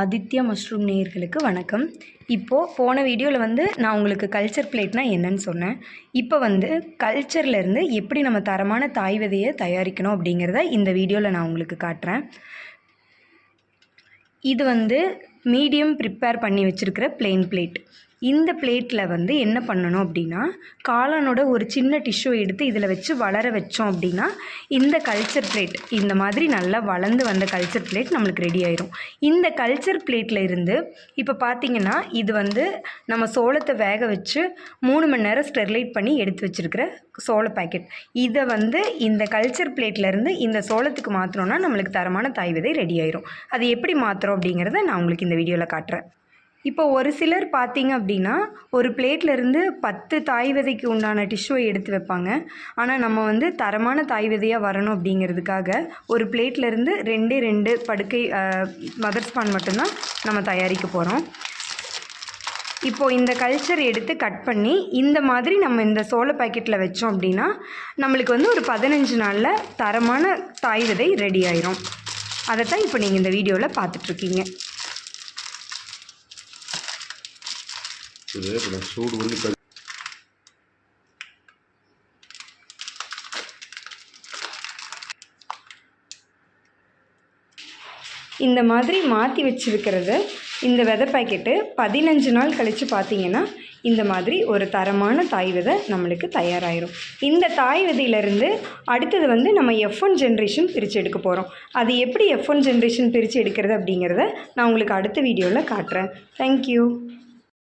Aditya mushroom நேயர்களுக்கு வணக்கம். இப்போது போன வீடியோவில் வந்து நான் உங்களுக்கு கல்ச்சர் பிளேட்னா என்னன்னு சொன்னேன். இப்போ வந்து கல்ச்சர்லேருந்து எப்படி நம்ம தரமான தாய் விதையை தயாரிக்கணும் அப்படிங்கிறத இந்த வீடியோவில் நான் உங்களுக்கு காட்டுறேன். இது வந்து மீடியம் ப்ரிப்பேர் பண்ணி வச்சுருக்கிற பிளெயின் பிளேட் இந்த பிளேட்டில் வந்து என்ன பண்ணணும் அப்படின்னா காளானோட ஒரு சின்ன டிஷ்யூ எடுத்து இதில் வச்சு வளர வச்சோம் அப்படின்னா இந்த கல்ச்சர் பிளேட் இந்த மாதிரி நல்லா வளர்ந்து வந்த கல்ச்சர் பிளேட் நம்மளுக்கு ரெடி ஆயிரும். இந்த கல்ச்சர் பிளேட்டில் இருந்து இப்போ பார்த்தீங்கன்னா இது வந்து நம்ம சோளத்தை வேக வச்சு மூணு மணி நேரம் ஸ்டெர்லைட் பண்ணி எடுத்து வச்சுருக்கிற சோள பாக்கெட் இதை வந்து இந்த கல்ச்சர் பிளேட்லேருந்து இந்த சோளத்துக்கு மாற்றினோன்னா நம்மளுக்கு தரமான தாய் விதை ரெடி ஆயிரும். அது எப்படி மாற்றுறோம் அப்படிங்கிறத நான் உங்களுக்கு இந்த வீடியோவில் காட்டுறேன். இப்போ ஒரு சிலர் பார்த்தீங்க அப்படின்னா ஒரு பிளேட்லேருந்து பத்து தாய் விதைக்கு உண்டான டிஷ்யூவை எடுத்து வைப்பாங்க. ஆனால் நம்ம வந்து தரமான தாய் விதையாக வரணும் அப்படிங்கிறதுக்காக ஒரு பிளேட்லேருந்து ரெண்டே ரெண்டு படுக்கை மதர் ஸ்பான் மட்டும்தான் நம்ம தயாரிக்க போகிறோம் இப்போது இந்த கல்ச்சர் எடுத்து கட் பண்ணி இந்த மாதிரி நம்ம இந்த சோள பாக்கெட்டில் வச்சோம் அப்படின்னா நம்மளுக்கு வந்து ஒரு பதினஞ்சு நாளில் தரமான தாய் விதை ரெடி ஆயிரும். அதை தான் இப்போ நீங்கள் இந்த வீடியோவில் பார்த்துட்ருக்கீங்க இது இப்போ சூடு பண்ணி கழி இந்த மாதிரி மாற்றி வச்சுருக்கிறது இந்த விதை பாக்கெட்டு பதினஞ்சு நாள் கழித்து பார்த்தீங்கன்னா இந்த மாதிரி ஒரு தரமான தாய் விதை நம்மளுக்கு தயாராகிரும் இந்த தாய் விதையிலேருந்து அடுத்தது வந்து நம்ம எஃப் ஒன் ஜென்ரேஷன் பிரித்து எடுக்க போகிறோம் அது எப்படி எஃப் ஒன் ஜென்ரேஷன் பிரித்து எடுக்கிறது அப்படிங்கிறத நான் உங்களுக்கு அடுத்த வீடியோவில் காட்டுறேன். தேங்க்யூ